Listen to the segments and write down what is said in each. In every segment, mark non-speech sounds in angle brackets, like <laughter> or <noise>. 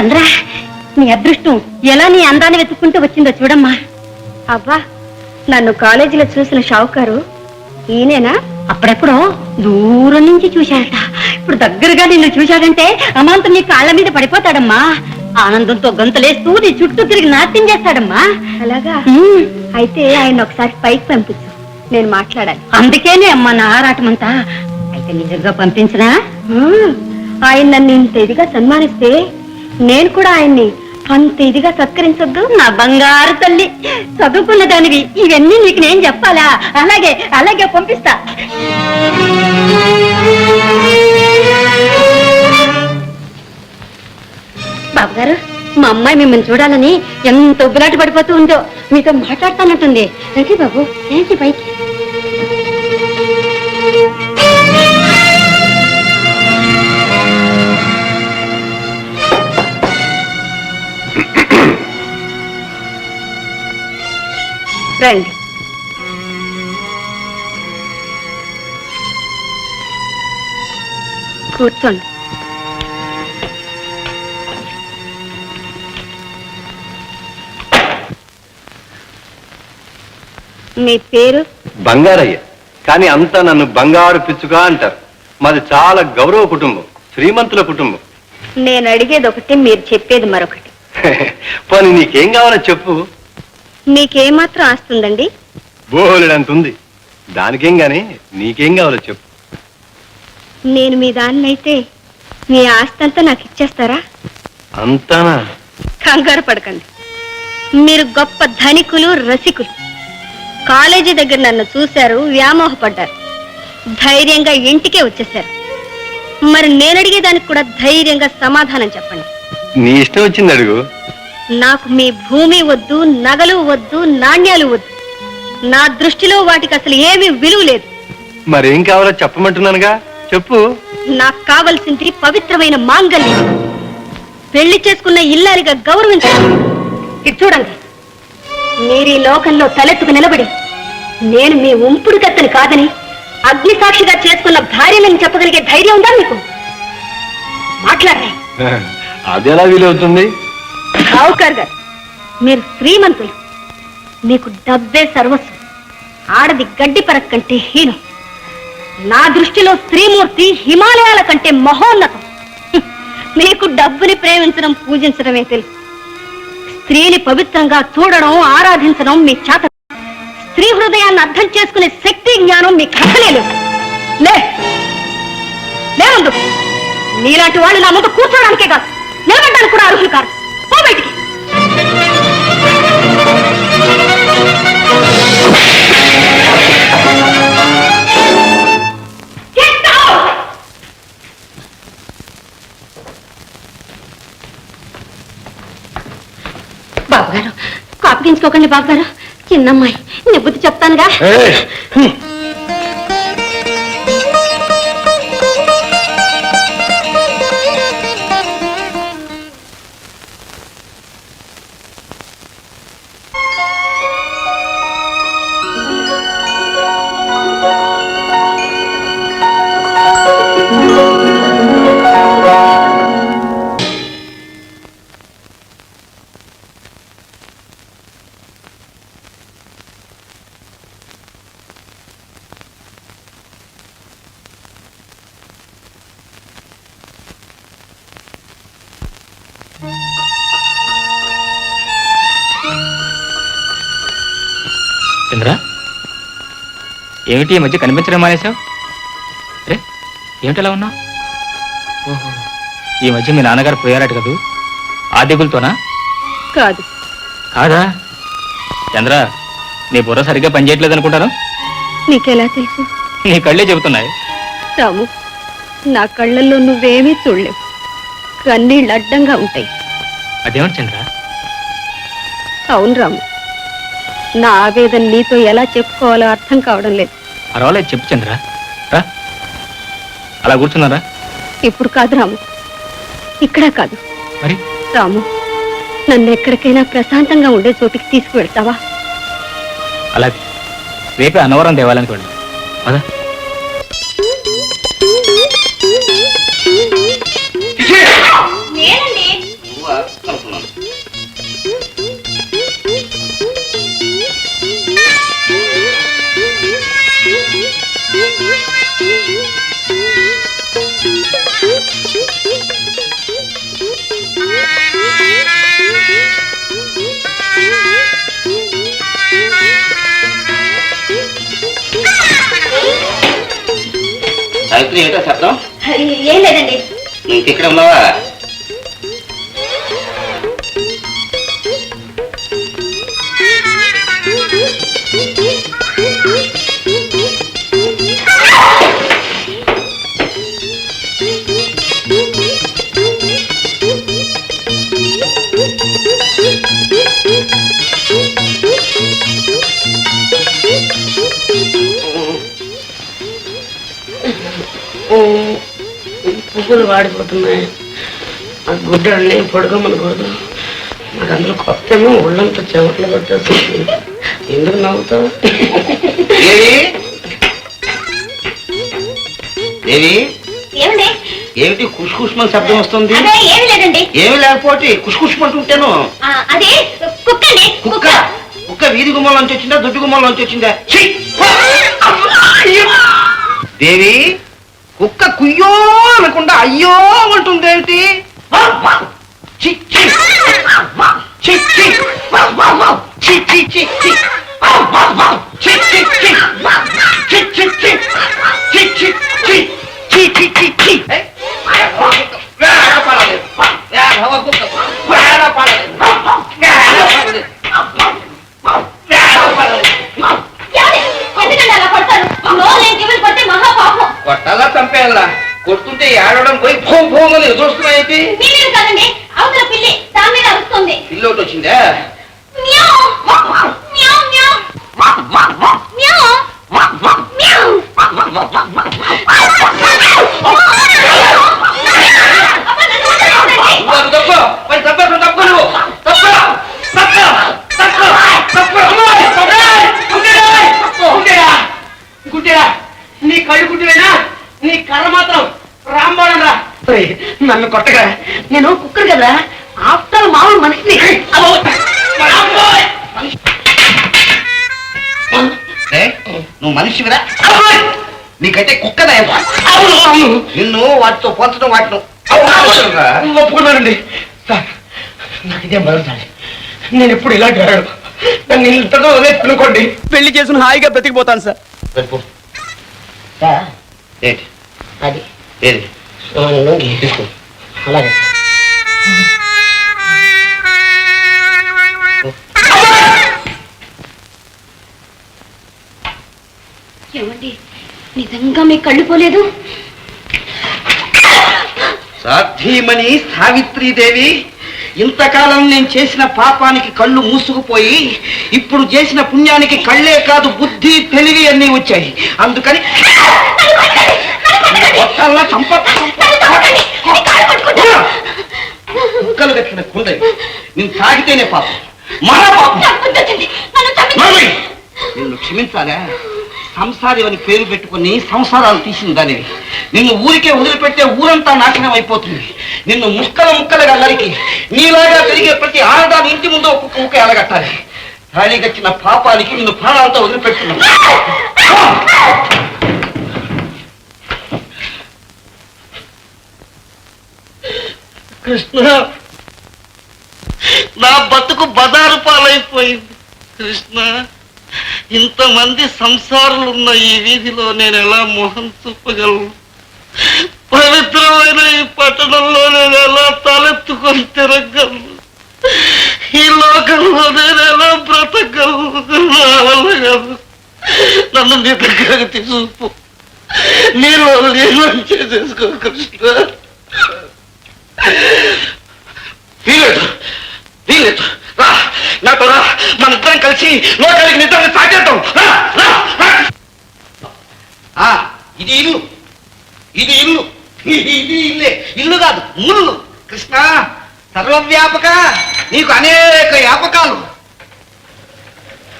చంద్ర నీ అదృష్టం ఎలా నీ అందాన్ని వెతుక్కుంటూ వచ్చిందో చూడమ్మా. అవ్వా నన్ను కాలేజీలో చూసిన షావుకారు ఈయనేనా? అప్పుడెప్పుడో దూరం నుంచి చూశాడట ఇప్పుడు దగ్గరగా నిన్ను చూశాడంటే అమాంతం నీ కాళ్ళ మీద పడిపోతాడమ్మా. ఆనందంతో గంతులేస్తూ నీ చుట్టూ తిరిగి నాట్యం చేస్తాడమ్మా. అలాగా? అయితే ఆయన ఒకసారి పైకి పంపించు. నేను మాట్లాడాలి. అందుకేనే అమ్మా నా ఆరాటమంతా. అయితే నిజంగా పంపించనా? ఆయన నన్ను ఇంత ఇదిగా సన్మానిస్తే నేను కూడా ఆయన్ని అంత ఇదిగా సత్కరించొద్దు. నా బంగారు తల్లి చదువుకున్న దానివి ఇవన్నీ నీకు నేను చెప్పాలా? అలాగే అలాగే పంపిస్తా. బాబు గారు మా అమ్మాయి మిమ్మల్ని చూడాలని ఎంత ఉబ్బులాట పడిపోతూ ఉందో మీతో మాట్లాడుతానంటుంది. రండి బాబు ఏంటి పైకి. రండి. కూర్చోండి. మీ పేరు? బంగారయ్య. కానీ అంతా నన్ను బంగారు పిచ్చుక అంటారు. మాది చాలా గౌరవ కుటుంబం శ్రీమంతుల కుటుంబం. నేను అడిగేది ఒకటి మీరు చెప్పేది మరొకటి. <laughs> పోనీ నీకేం కావాలో చెప్పు. మీకేమాత్రం ఆస్తుందండి? బోలెడంత ఉంది దానికేం గాని నీకేం కావాలో చెప్పు. నేను మీ దాన్నైతే మీ ఆస్తంతా నాకు ఇచ్చేస్తారా అంతానా? కంగారు పడకండి. మీరు గొప్ప ధనికులు రసికులు. కాలేజీ దగ్గర నన్ను చూశారు వ్యామోహపడ్డారు. ధైర్యంగా ఇంటికే వచ్చేశారు. మరి నేను అడిగేదానికి కూడా ధైర్యంగా సమాధానం చెప్పండి. నీ ఇష్టం వచ్చింది అడుగు నాకు మీ భూమి వద్దు నగలు వద్దు నాణ్యాలు వద్దు. నా దృష్టిలో వాటికి అసలు ఏమీ విలువ లేదు. మరేం కావాలో చెప్పమంటున్నానుగా? చెప్పు. నాకు కావలసింది పవిత్రమైన మాంగల్యం పెళ్ళి చేసుకున్న ఇల్లారిగా గౌరవించాలి ఇటు చూడండి. మీరు ఈ లోకంలో తలెత్తుకు నిలబడి నేను మీ ఉంపుడు కత్తని కాదని అగ్ని సాక్షిగా చేసుకున్న భార్యలని చెప్పగలిగే ధైర్యం ఉందా మీకు? మాట్లాడలే అది ఎలా వీలవుతుంది? సావుకార్ గారు మీరు శ్రీమంతులు. మీకు డబ్బే సర్వస్వం. ఆడది గడ్డి పరక్ కంటే హీనం. నా దృష్టిలో శ్రీమూర్తి హిమాలయాల కంటే మహోన్నతం. మీకు డబ్బుని ప్రేమించడం పూజించడమే తెలుసు. స్త్రీని పవిత్రంగా చూడడం ఆరాధించడం మీ చేత. స్త్రీ హృదయాన్ని అర్థం చేసుకునే శక్తి జ్ఞానం మీకు అసలేదు లే! లే ముందు. నీలాంటి వాళ్ళు నా ముందు కూర్చోడానికే కాదు. నిలబడ్డానికి కూడా అర్హులు కాదు పో బయటికి. Get out! బాబు కాపగించుకోకండి చిన్నమ్మాయి నిబ్బుద్ధి బుద్ధి చెప్తానుగా ఏమిటి ఈ మధ్య కనిపించడం మానేశావు? రే ఏమిటి ఎలా ఉన్నావు? ఓహో. ఈ మధ్య మీ నాన్నగారు పోయారట కదూ? ఆ దిగులతోనా? కాదు. కాదా? చంద్ర నీ బుర్ర సరిగ్గా పనిచేయట్లేదు అనుకుంటాను నీకెలా తెలుసు? నీ కళ్ళే చెబుతున్నాయి. రాము నా కళ్ళల్లో నువ్వేమీ చూడలేవు. కన్నీళ్ళు అడ్డంగా ఉంటాయి. అదేమిటి చంద్ర? అవును రాము. నా ఆవేదన నీతో ఎలా చెప్పుకోవాలో అర్థం కావడం లేదు. పర్వాలేదు చెప్పు చంద్ర. రా. అలా కూర్చున్నారా? ఇప్పుడు కాదు రాము. ఇక్కడ కాదు. మరి? రాము నన్ను ఎక్కడికైనా ప్రశాంతంగా ఉండే చోటికి తీసుకువెళ్తావా? అలాగే. రేపే అన్నవరం దేవాలయానికి వెళ్ళు పదా. ఏమిటో శబ్దం ఏం లేదండి. ఇంక ఇక్కడ ఉన్నావా? పువ్వులు వాడిపోతున్నాయి ఆ గుడ్డల్ని పొడగమనకూడదు నాకు అందులో కొత్త ఏమో ఒళ్ళంతా చెమటలు పట్టేస్తుంది ఎందుకు నవ్వుతావు? దేవి ఏమిటి కుష్ కుష్మని శబ్దం వస్తుంది? ఏమి లేదండి. ఏమి లేకపోతే కుష్ కుష్మంటుంటేను ఆ, అదే కుక్క కుక్క? వీధి గుమ్మంలోంచి వచ్చిందా దుడ్డు గుమ్మంలోంచి వచ్చిందా! దేవి? కుక్క కుయ్యో అనకుండా అయ్యో అంటుంది ఏమిటి ఛీ, ఏడవడం పోయి భూ భూమని చూస్తున్నాయి పిల్లి ఒకటి వచ్చిందా? నన్ను కొట్టగా నేను కుక్కర్ కదా. ఆఫ్టర్ మామూలు మనిషిని. అబ్బో! రాంబాయ్! ఏ, నువ్వు మనిషివిరా? నీకంటే కుక్కదా నిన్ను వాటితో పోల్చడం వాటితో ఒప్పుకున్నానండి. సార్ నాకు ఇదే మొదటిసారి నేను ఎప్పుడు ఇలాంటి వాడు నన్ను ఇంతగా వదిలేసుకునుకోండి పెళ్ళి చేసుకుని హాయిగా బ్రతికిపోతాను సార్. అది. ఏది? లుంగీ. అలాగే. ఏమండి? నిజంగా మీ కళ్ళు పోలేదు? సాధ్యమని సావిత్రీదేవి ఇంతకాలం నేను చేసిన పాపానికి కళ్ళు మూసుకుపోయి ఇప్పుడు చేసిన పుణ్యానికి కళ్ళే కాదు బుద్ధి తెలివి అన్నీ వచ్చాయి. అందుకని కొట్టాలా చంప కుక్కలు కట్టిన కుండవి నేను తాగితేనే పాపం. మహా పాపం. నన్ను క్షమించాలా. సంసారి అని పేరు పెట్టుకుని సంసారాలు తీసిన దానివి. నిన్ను ఊరికే వదిలిపెట్టే ఊరంతా నాశనం అయిపోతుంది. నిన్ను ముక్కల ముక్కలుగా నరికి నీలాగా తిరిగే ప్రతి ఆడదాని ఇంటి ముందు ఒక్కొక్క ముక్క ఎలగట్టాలి తాళి కట్టిన పాపానికి నిన్ను ప్రాణాలతో వదిలిపెట్టున్నాను కృష్ణ నా బతుకు బదారు పాలైపోయింది. కృష్ణ ఇంతమంది సంసారులున్న ఈ వీధిలో నేను ఎలా మోహం చూపగలను? పవిత్రమైన ఈ పట్టణంలో నేను ఎలా తలెత్తుకొని తిరగలను? ఈ లోకంలో నేను ఎలా బ్రతకగలను? నన్ను నీ దగ్గరకు తీసుకుపో. నీలో నీలో చేసేసుకో కృష్ణ? వీలేదు వీలేదు రా నాతో రా. మన ఇద్దరం కలిసి లోకానికి నిద్రని సాగేద్దాం. రా, రా, రా. ఆ, ఇది ఇల్లు. ఇది ఇల్లు. ఇది ఇల్లే ఇల్లు. కాదు ముళ్ళు. కృష్ణ సర్వవ్యాపక నీకు అనేక వ్యాపకాలు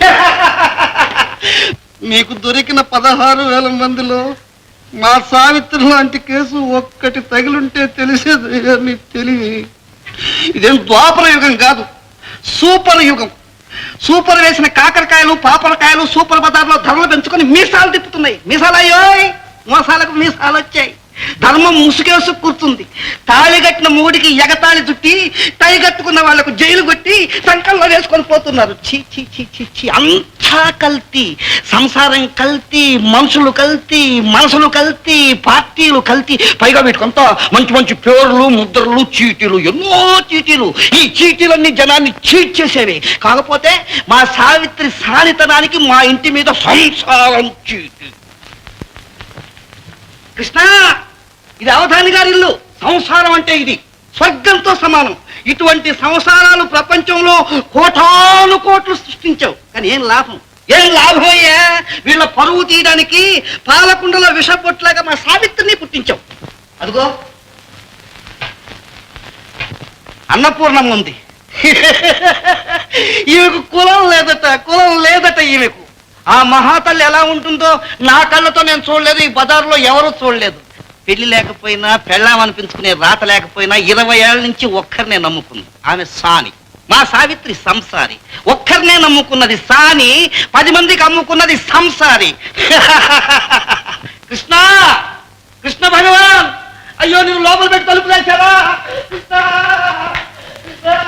<laughs> మీకు దొరికిన పదహారు వేల మందిలో మా సావిత్రి లాంటి కేసు ఒక్కటి తగిలుంటే తెలిసేది తెలివి. ఇదేం ద్వాపర యుగం కాదు సూపర్ యుగం. సూపర్ వేసిన కాకరకాయలు పాపరకాయలు సూపర్ బజార్లో ధరలు పెంచుకొని మీసాలు తిప్పుతున్నాయి. మీసాలు అయ్యోయ్ మోసాలకు మీసాలు వచ్చాయి ధర్మం ముసుకేసు కూర్చుంది. తాళి కట్టిన మూడికి ఎగతాళి చుట్టి తై కట్టుకున్న వాళ్ళకు జైలు కొట్టి సంకల్లో వేసుకొని పోతున్నారు. చీ చీ చీ చీ చీ అంతా కల్తీ. సంసారం కల్తీ మనుషులు కల్తీ మనసులు కల్తీ పార్టీలు కల్తీ. పైగా వీటికంతా మంచి మంచి పేర్లు ముద్రలు చీటీలు ఎన్నో చీటీలు. ఈ చీటీలన్నీ జనాన్ని చీట్ చేసేవి. కాకపోతే మా సావిత్రి సానితనానికి మా ఇంటి మీద సంసారం చీటీ కృష్ణ ఇది అవధాని గారి ఇల్లు. సంసారం అంటే ఇది. స్వర్గంతో సమానం. ఇటువంటి సంసారాలు ప్రపంచంలో కోటాను కోట్లు సృష్టించావు. కానీ ఏం లాభం? ఏం లాభం అయ్యా? వీళ్ళ పరువు తీయడానికి పాలకుండలో విషపొట్లాగా మా సావిత్రిని పుట్టించావు. అదిగో. అన్నపూర్ణం ఉంది. <laughs> ఈమెకు కులం లేదట కులం లేదట ఈమెకు. ఆ మహాతల్లి ఎలా ఉంటుందో నా కళ్ళతో నేను చూడలేదు ఈ బజార్లో ఎవరూ చూడలేదు. పెళ్ళి లేకపోయినా పెళ్ళాం అనిపించుకునే రాత లేకపోయినా ఇరవై ఏళ్ళ నుంచి ఒక్కరినే నమ్ముకుంది. ఆమె సాని. మా సావిత్రి సంసారి. ఒక్కరినే నమ్ముకున్నది సాని పది మందికి అమ్ముకున్నది సంసారి. <laughs> కృష్ణ! కృష్ణ భగవాన్! అయ్యో నువ్వు లోపల పెట్టి తలుపు వేశావా కృష్ణ! కృష్ణ!